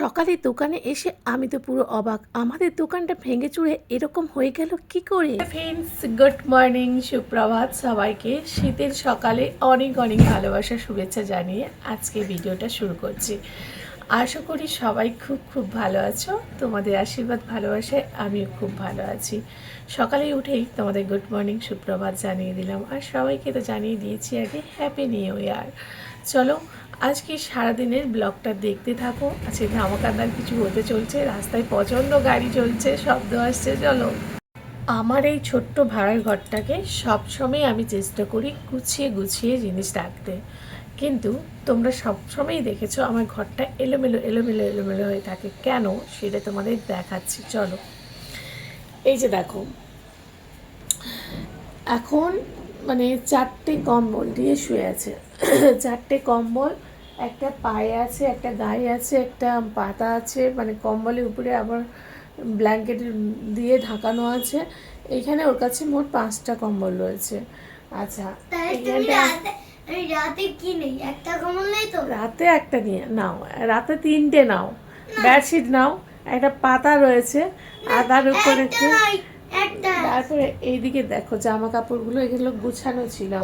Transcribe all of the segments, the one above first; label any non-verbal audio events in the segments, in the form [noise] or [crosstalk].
সকালে দোকানে এসে আমি তো পুরো অবাক। আমাদের দোকানটা ভেঙে চুড়ে এরকম হয়ে গেল কি করে? ফ্রেন্ডস গুড মর্নিং সুপ্রভাত সবাইকে। শীতের সকালে অনেক অনেক ভালোবাসা, শুভেচ্ছা জানিয়ে আজকে ভিডিওটা শুরু করছি। আশা করি সবাই খুব খুব ভালো আছো। তোমাদের আশীর্বাদ, ভালোবাসায় আমিও খুব ভালো আছি। সকালে উঠেই তোমাদের গুড মর্নিং সুপ্রভাত জানিয়ে দিলাম। আর সবাইকে তো জানিয়ে দিয়েছি আগে হ্যাপি নিউ ইয়ার চলো আজকে সারাদিনের ব্লগটা দেখতে থাকো। আজকে ধামাকান্দার কিছু হতে চলছে, রাস্তায় প্রচণ্ড গাড়ি চলছে, শব্দ আসছে, চলো। আমার এই ছোট্ট ভাড়ার ঘরটাকে সবসময় আমি চেষ্টা করি গুছিয়ে গুছিয়ে জিনিস রাখতে। কিন্তু তোমরা সবসময়ই দেখেছ আমার ঘরটা এলোমেলো এলোমেলো এলোমেলো হয়ে থাকে। কেন? সেটা তোমাদের দেখাচ্ছি, চলো। এই যে দেখো। এখন মানে চারটে কম্বল দিয়ে শুয়ে আছে। চারটে কম্বল একটা পায়ে আছে একটা গায়ে আছে একটা পাতা আছে মানে কম্বলের উপরে আবার ব্ল্যাঙ্কেট দিয়ে ঢাকানো আছে। এখানে ওর কাছে মোট পাঁচটা কম্বল রয়েছে। আচ্ছা রাতে কি নেই? একটা কমল নেই তো? রাতে একটা নিয়ে নাও রাতে তিনটে নাও। বেডশিট নাও একটা পাতা রয়েছে আর তার উপরে একটা তারপরে এইদিকে দেখো জামা কাপড়গুলো এগুলো গুছানো ছিল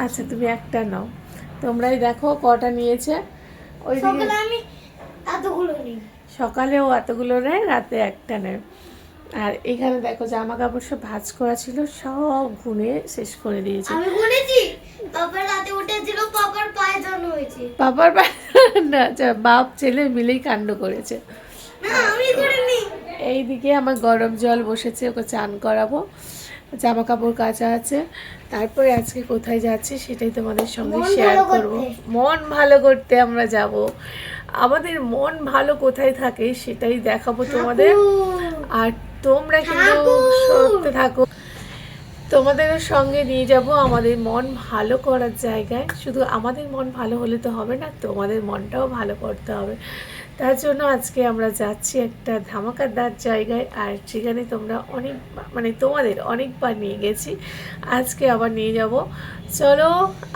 আচ্ছা তুমি একটা নাও। তোমরাই দেখো কটা নিয়েছে। ওইদিকে সকালে আমি এতগুলো নেই। সকালেও এতগুলো নেয় রাতে একটা নেয়। আর এখানে দেখো জামা কাপড় সব ভাঁজ করা ছিল সব গুনে শেষ করে দিয়েছে। আমি গুনেছি। পাপা রাতে উঠেছিল পাপার পায়ে জন হয়েছে। বাবার বা- না বাপ ছেলে মিলেই কাণ্ড করেছে। না আমি করিনি। এইদিকে আমার গরম জল বসেছে ওকে চান করাবো। জামা কাপড় কাচা আছে। তারপরে আজকে কোথায় যাচ্ছি সেটাই তোমাদের সঙ্গে শেয়ার করব। মন ভালো করতে আমরা যাব। আমাদের মন ভালো কোথায় থাকে সেটাই দেখাবো তোমাদের। আর তোমরা কিন্তু! সরতে থাকো। তোমাদের সঙ্গে নিয়ে যাব আমাদের মন ভালো করার জায়গায়। শুধু আমাদের মন ভালো হলে তো হবে না তোমাদের মনটাও ভালো করতে হবে। তার জন্য আজকে আমরা যাচ্ছি একটা ধামাকাদার জায়গায়, আর সেখানে তোমরা অনেক মানে তোমাদের অনেকবার নিয়ে গেছি। আজকে আবার নিয়ে যাব। চলো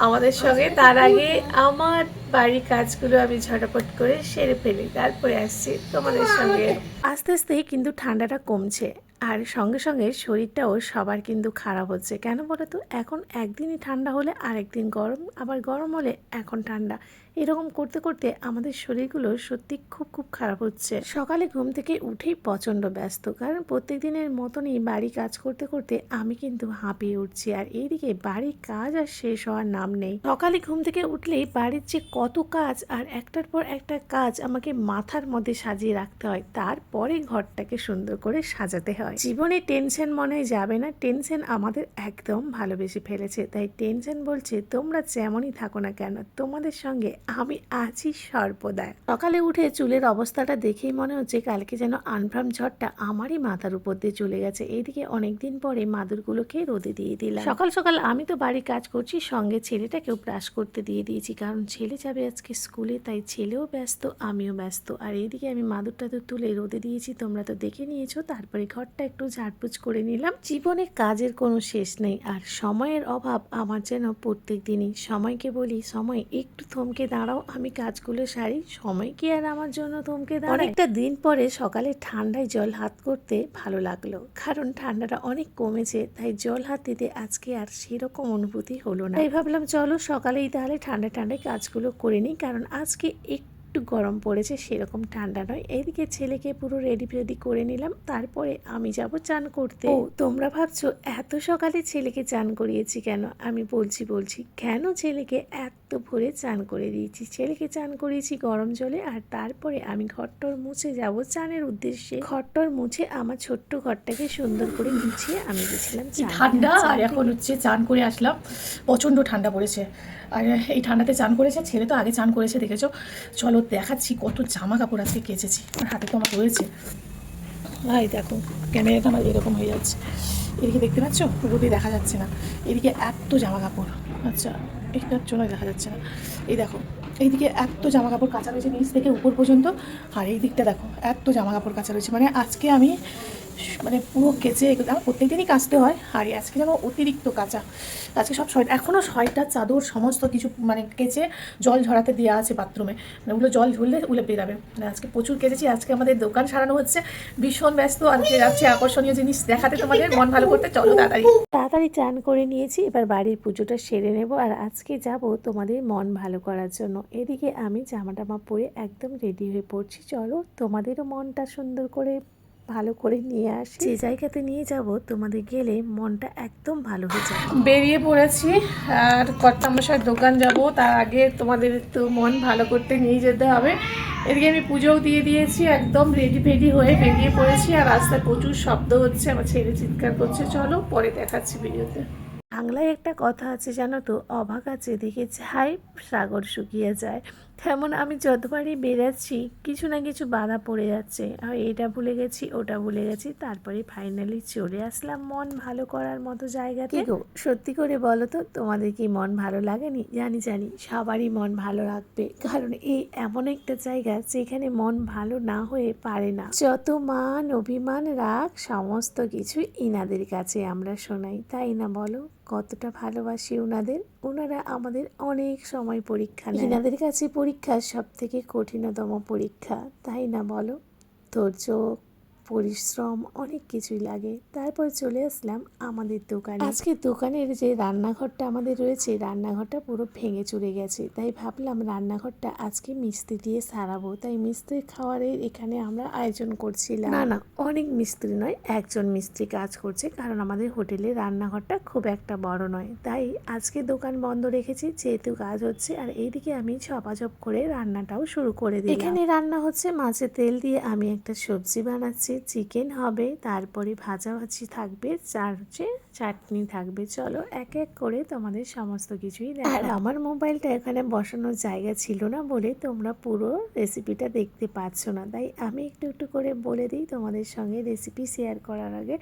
আমাদের সঙ্গে, তার আগে আমার বাড়ির কাজগুলো আমি ঝটাপট করে সেরে ফেলি, তারপরে আসছি তোমাদের সঙ্গে। আস্তে আস্তে কিন্তু ঠান্ডাটা কমছে, আর সঙ্গে সঙ্গে শরীরটাও সবার কিন্তু খারাপ হচ্ছে। কেন বলো তো? এখন একদিনই ঠান্ডা হলে আরেকদিন গরম, আবার গরম হলে এখন ঠান্ডা। এরকম করতে করতে আমাদের শরীরগুলো সত্যি খুব খুব খারাপ হচ্ছে। সকালে ঘুম থেকে উঠেই প্রচণ্ড ব্যস্ত, কারণ প্রত্যেক দিনের মতনই বাড়ি কাজ করতে করতে আমি কিন্তু হাঁপিয়ে উঠছি আর এইদিকে বাড়ির কাজ আর শেষ হওয়ার নাম নেই। সকালে ঘুম থেকে উঠলেই বাড়ির যে কত কাজ আর একটার পর একটা কাজ আমাকে মাথার মধ্যে সাজিয়ে রাখতে হয়, তারপরে ঘরটাকে সুন্দর করে সাজাতে হয়। জীবনে টেনশন মনে যাবে না, টেনশন আমাদের একদম ভালোবেসে ফেলেছে। তাই টেনশন বলছে, তোমরা যেমনই থাকো না কেন, তোমাদের সঙ্গে আমি আছি সর্বদা সকালে উঠে চুলের অবস্থাটা দেখেই মনে হচ্ছে কালকে যেন আনফ্রাম ঝড়টা আমারই মাথার উপর দিয়ে চলে গেছে। এইদিকে অনেকদিন পরে মাদুরগুলোকে রোদে দিয়ে দিলাম। সকাল সকাল আমি তো বাড়ির কাজ করছি, সঙ্গে ছেলেটাকেও ব্রাশ করতে দিয়ে দিয়েছি, কারণ ছেলে যাবে আজকে স্কুলে, তাই ছেলেও ব্যস্ত, আমিও ব্যস্ত। আর এইদিকে আমি মাদুরটা তো তুলে রোদে দিয়েছি, তোমরা তো দেখে নিয়েছো, তারপরে ঘরটা একটু ঝাড়পুছ করে নিলাম। জীবনে কাজের কোনো শেষ নেই, আর সময়ের অভাব আমার যেন প্রত্যেক দিনই সময়কে বলি, সময় একটু থমকে দাঁড়াও আমি কাজগুলো সারি সময় কি আর আমার জন্য থমকে দাঁড়ায়? অনেকটা দিন পরে সকালে ঠান্ডায় জল হাত করতে ভালো লাগল কারণ ঠান্ডাটা অনেক কমেছে তাই জল হাত দিতে আজকে আর সেরকম অনুভূতি হলো না। তাই ভাবলাম চলো সকালেই তাহলে ঠান্ডা ঠান্ডায় কাজগুলো করে নিই কারণ আজকে একটু একটু গরম পড়েছে সেরকম ঠান্ডা নয়। এইদিকে ছেলেকে পুরো রেডি ফেডি করে নিলাম তারপরে আমি যাব চান করতে। ও তোমরা ভাবছ এত সকালে ছেলেকে চান করিয়েছি কেন? আমি বলছি বলছি কেন ছেলেকে এত ভোরে চান করে দিয়েছি। ছেলেকে চান করিয়েছি গরম জলে আর তারপরে আমি ঘরটর মুছে যাব। চানের উদ্দেশ্যে ঘরটর মুছে আমার ছোট্ট ঘরটাকে সুন্দর করে মুছিয়ে আমি গেছিলাম ঠান্ডা আর এখন হচ্ছে চান করে আসলাম। প্রচণ্ড ঠান্ডা পড়েছে। আর এই ঠান্ডাতে চান করেছে ছেলে তো আগে চান করেছে দেখেছ? চলো দেখাচ্ছি কত জামা কাপড় আজকে কেচেছি। আর হাতে তো আমার রয়েছে। ভাই দেখো ক্যামেরাটা আমার এরকম হয়ে যাচ্ছে। এদিকে দেখতে পাচ্ছ? রোদে দেখা যাচ্ছে না। এদিকে এত জামা কাপড়। আচ্ছা এটা জন্য দেখা যাচ্ছে না। এই দেখো, এইদিকে এত জামা কাপড় কাঁচা রয়েছে নিচ থেকে উপর পর্যন্ত। আর এই দিকটা দেখো, এত জামা কাপড় কাঁচা রয়েছে। মানে আজকে আমি মানে পুরো কেচে আমার প্রত্যেক দিনই কাচতে হয়। আর আজকে যেন অতিরিক্ত কাঁচা। আজকে সব শয় এখনও ছয়টা চাদর, সমস্ত কিছু মানে কেচে জল ঝরাতে দেওয়া আছে বাথরুমে। মানে ওগুলো জল ঝরলে উলে বেরাবে মানে আজকে প্রচুর কেচেছি। আজকে আমাদের দোকান সারানো হচ্ছে। ভীষণ ব্যস্ত। আজকে যাচ্ছে আকর্ষণীয় জিনিস দেখাতে তোমাদের। মন ভালো করতে চলো তাড়াতাড়ি। তাড়াতাড়ি চান করে নিয়েছি। এবার বাড়ির পুজোটা সেরে নেব। আর আজকে যাব তোমাদের মন ভালো করার জন্য। এদিকে আমি জামা টামা পরে একদম রেডি হয়ে পড়ছি। চলো তোমাদেরও মনটা সুন্দর করে ভালো করে নিয়ে আসি। যে জায়গাতে নিয়ে যাব তোমাদের গেলে মনটা একদম ভালো হয়ে যাবে। বেরিয়ে পড়েছি আর কর্তামশার দোকান যাব তার আগে তোমাদের তো মন ভালো করতে নিয়ে যেতে হবে। এদিকে আমি পুজোও দিয়ে দিয়েছি একদম রেডি ফেডি হয়ে বেরিয়ে পড়েছি আর রাস্তায় প্রচুর শব্দ হচ্ছে আমার ছেলে চিৎকার করছে। চলো পরে দেখাচ্ছি ভিডিওতে বাংলায় একটা কথা আছে, জানো তো? অভাগা যেদিকে যায় সাগর শুকিয়ে যায়। তেমন আমি যতবারই বেরাচ্ছি কিছু না কিছু বাধা পড়ে যাচ্ছে। আর এটা ভুলে গেছি, ওটা ভুলে গেছি, তারপরে ফাইনালি চলে আসলাম মন ভালো করার মতো জায়গাতে। গো, সত্যি করে বলো তো, তোমাদের কি মন ভালো লাগেনি? জানি জানি, সবারই মন ভালো রাখবে কারণ এই এমন একটা জায়গা যেখানে মন ভালো না হয়ে পারে না। যত মান, অভিমান, রাগ, সমস্ত কিছু ইনাদের কাছে আমরা শোনাই, তাই না বলো? কতটা ভালোবাসি ওনাদের ওনারা আমাদের অনেক সময় পরীক্ষা নেয় ওনাদের কাছে পরীক্ষা সব থেকে কঠিনতম পরীক্ষা, তাই না বলো? ধৈর্য পরিশ্রম অনেক কিছুই লাগে। তারপর চলে আসলাম আমাদের দোকানে। আজকে দোকানের যে রান্নাঘরটা আমাদের রয়েছে রান্নাঘরটা পুরো ভেঙে চুরে গেছে। তাই ভাবলাম রান্নাঘরটা আজকে মিস্ত্রি দিয়ে সারাবো। তাই মিস্ত্রি খাওয়ারের এখানে আমরা আয়োজন করছিলাম। না না অনেক মিস্ত্রি নয় একজন মিস্ত্রি কাজ করছে। কারণ আমাদের হোটেলে রান্নাঘরটা খুব একটা বড় নয়। তাই আজকে দোকান বন্ধ রেখেছি যেহেতু কাজ হচ্ছে। আর এইদিকে আমি ছপাছপ করে রান্নাটাও শুরু করে দিই এখানে রান্না হচ্ছে মাছের তেল দিয়ে আমি একটা সবজি বানাচ্ছি। চিকেন হবে তারপরে ভাজাভাজি থাকবে চার হচ্ছে চাটনি থাকবে। চলো এক এক করে তোমাদের সমস্ত কিছুই। আর আমার মোবাইলটা এখানে বসানোর জায়গা ছিল না বলে তোমরা পুরো রেসিপিটা দেখতে পাচ্ছ না। তাই আমি একটু একটু করে বলে দিই তোমাদের সঙ্গে রেসিপি শেয়ার করার আগে।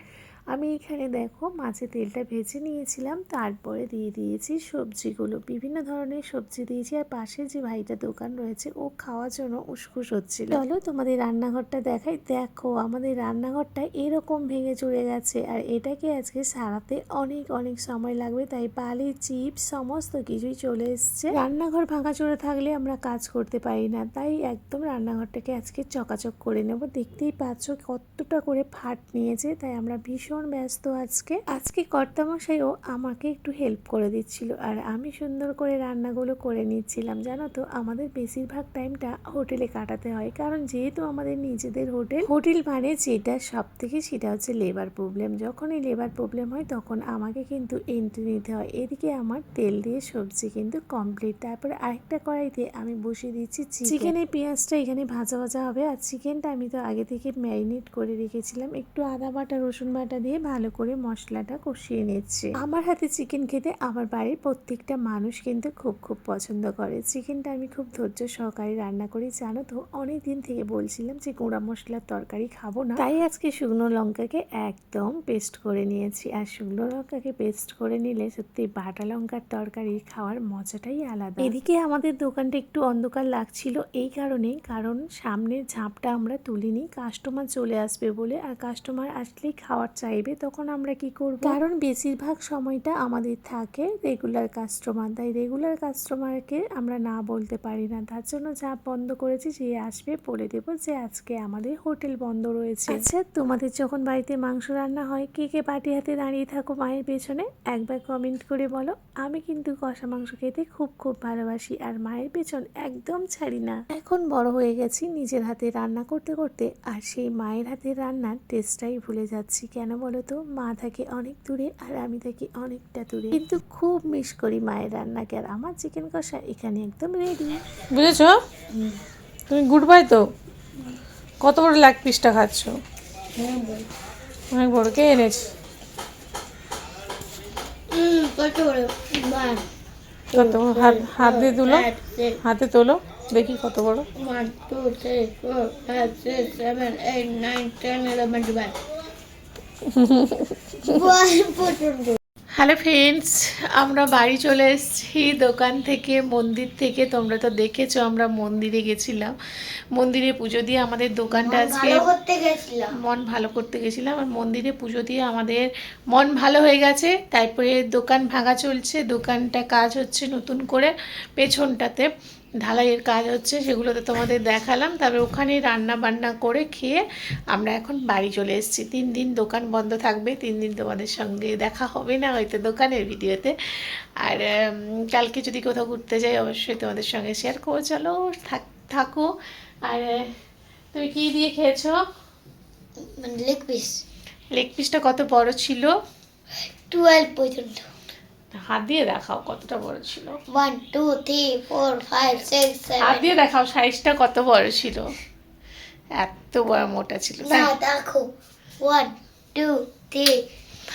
আমি এখানে দেখো মাছের তেলটা ভেজে নিয়েছিলাম তারপরে দিয়ে দিয়েছি সবজিগুলো। বিভিন্ন ধরনের সবজি দিয়েছি আর পাশে যে ভাইটা দোকান রয়েছে ও খাওয়ার জন্য উসখুস হচ্ছিল। চলো তোমাদের রান্নাঘরটা দেখাই। দেখো আমাদের রান্নাঘরটা এরকম ভেঙে চলে গেছে আর এটাকে আজকে সারাতে অনেক অনেক সময় লাগবে, তাই বালি চিপস সমস্ত কিছুই চলে এসছে। রান্নাঘর ভাঙাচোরা থাকলে আমরা কাজ করতে পারি না, তাই একদম রান্নাঘরটাকে আজকে চকাচক করে নেব। দেখতেই পাচ্ছ কতটা করে ফাট নিয়েছে, তাই আমরা ভীষণ ব্যস্ত আজকে। আজকে কর্তামশাইও আমাকে একটু হেল্প করে দিচ্ছিল আর আমি সুন্দর করে রান্নাগুলো করে নিচ্ছিলাম। জানো তো, আমাদের বেশিরভাগ টাইমটা হোটেলে কাটাতে হয়, কারণ যেহেতু আমাদের নিজেদের হোটেল হোটেল মানে যেটা সব থেকে সেটা হচ্ছে লেবার প্রবলেম যখনই লেবার প্রবলেম হয় তখন আমাকে কিন্তু এন্ট্রি নিতে হয়। এদিকে আমার তেল দিয়ে সবজি কিন্তু কমপ্লিট তারপরে আরেকটা কড়াইতে আমি বসিয়ে দিচ্ছি চিকেনের পেঁয়াজটা এখানে ভাজা ভাজা হবে। আর চিকেনটা আমি তো আগে থেকে ম্যারিনেট করে রেখেছিলাম। একটু আদা বাটা, রসুন বাটা দিয়ে ভালো করে মশলাটা কষিয়ে নিচ্ছি। আমার হাতে চিকেন খেতে আমার বাড়ির প্রত্যেকটা মানুষ কিন্তু খুব খুব পছন্দ করে। চিকেনটা আমি খুব ধৈর্য সহকারে রান্না করি, জানো তো? অনেক দিন থেকে বলছিলাম যে গুঁড়া মশলার তরকারি খাব না। তাই আজকে শুকনো লঙ্কাকে একদম পেস্ট করে নিয়েছি। আর শুকনো লঙ্কাকে পেস্ট করে নিলে সত্যি বাটা লঙ্কার তরকারি খাওয়ার মজাটাই আলাদা। এদিকে আমাদের দোকানটা একটু অন্ধকার লাগছিল এই কারণে কারণ সামনের ঝাঁপটা আমরা তুলিনি কাস্টমার চলে আসবে বলে আর কাস্টমার আসলেই খাওয়ার চাইবে তখন আমরা কি করব? কারণ বেশিরভাগ সময়টা আমাদের থাকে রেগুলার কাস্টমার তাই রেগুলার কাস্টমারকে আমরা না বলতে পারি না। তার জন্য ঝাঁপ বন্ধ করেছি যে আসবে বলে দেবো যে আজকে আমাদের হোটেল বন্ধ রয়েছে। আচ্ছা তোমাদের যখন বাড়িতে মাংস রান্না হয় কে কে পাটি হাতে দাঁড়িয়ে থাকো মায়ের পেছনে। একবার কমেন্ট করে বলো আমি কিন্তু কষা মাংস খেতে খুব খুব ভালোবাসি আর মায়ের পেছন একদম ছাড়ি না। এখন বড় হয়ে গেছি নিজের হাতে রান্না করতে করতে আর সেই মায়ের হাতের রান্নার টেস্টটাই ভুলে যাচ্ছি। কেন বলো তো? মা থাকে অনেক দূরে আর আমি থাকি অনেকটা দূরে। কিন্তু খুব মিস করি মায়ের রান্নাকে আর আমার চিকেন কষা এখানে একদম রেডি বুঝেছ? তুমি গুড বাই তো? কত বড় লাগ পিসটা খাচ্ছ? অনেক বড় কে এনেছে। কত হাত হাত দিয়ে তুলো। হাতে তোলো। দেখি কত বড়। One two three four five six seven eight nine ten eleven twelve. [laughs] Hello friends আমরা বাড়ি চলে এসেছি দোকান থেকে মন্দির থেকে তোমরা তো দেখেছ আমরা মন্দিরে গেছিলাম। মন্দিরে পুজো দিয়ে আমাদের দোকানটা আজকে মন ভালো করতে গেছিলাম আর মন্দিরে পুজো দিয়ে আমাদের মন ভালো হয়ে গেছে। তারপরে দোকান ভাঙা চলছে দোকানটা কাজ হচ্ছে নতুন করে পেছনটাতে। ঢালাইয়ের কাজ হচ্ছে সেগুলো তো তোমাদের দেখালাম। তবে ওখানে রান্না বান্না করে খেয়ে আমরা এখন বাড়ি চলে এসেছি। তিন দিন দোকান বন্ধ থাকবে তিন দিন তোমাদের সঙ্গে দেখা হবে না হয়তো দোকানের ভিডিওতে। আর কালকে যদি কোথাও ঘুরতে যাই অবশ্যই তোমাদের সঙ্গে শেয়ার করো চলো থাক থাকো। আর তুমি কী দিয়ে খেয়েছো? Leg piece. লেগ পিসটা কত বড় ছিল? টুয়েলভ পর্যন্ত। হাত দিয়ে দেখাও কতটা বড় ছিল। One two three four five six হাত দিয়ে দেখাও সাইজটা কত বড় ছিল। এত বড় মোটা ছিল। না দেখো। ওয়ান টু থ্রি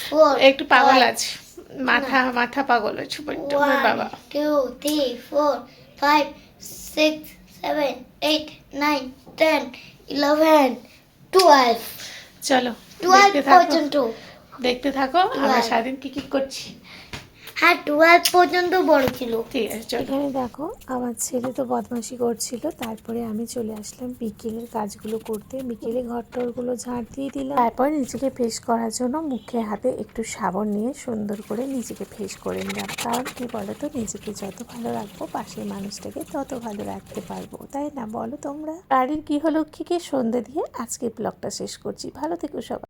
ফোর একটু পাগল আছে। মাথা মাথা পাগল আছে বড্ড বাবা। Two three four five six seven eight nine ten eleven twelve চলো টুয়েলভ পর্যন্ত। দেখতে থাকো আমরা সারাদিন কি কি করছি। হ্যাঁ টুয়েলভ পর্যন্ত বড় ছিল। ঠিক আছে এখানে দেখো আমার ছেলে তো বদমাশি করছিল তারপরে আমি চলে আসলাম বিকেলের কাজগুলো করতে। বিকেলে ঘর টরগুলো ঝাড় দিয়ে দিলাম। তারপর নিজেকে ফেস করার জন্য মুখে হাতে একটু সাবন নিয়ে সুন্দর করে নিজেকে ফেস করে নিলাম। কারণ কি বলতো নিজেকে যত ভালো রাখব পাশের মানুষটাকে তত ভালো রাখতে পারব। তাই না বলো তোমরা? বাড়ির গৃহলক্ষ্মীকে সন্ধে দিয়ে আজকে ব্লগটা শেষ করছি। ভালো থেকো সবাই।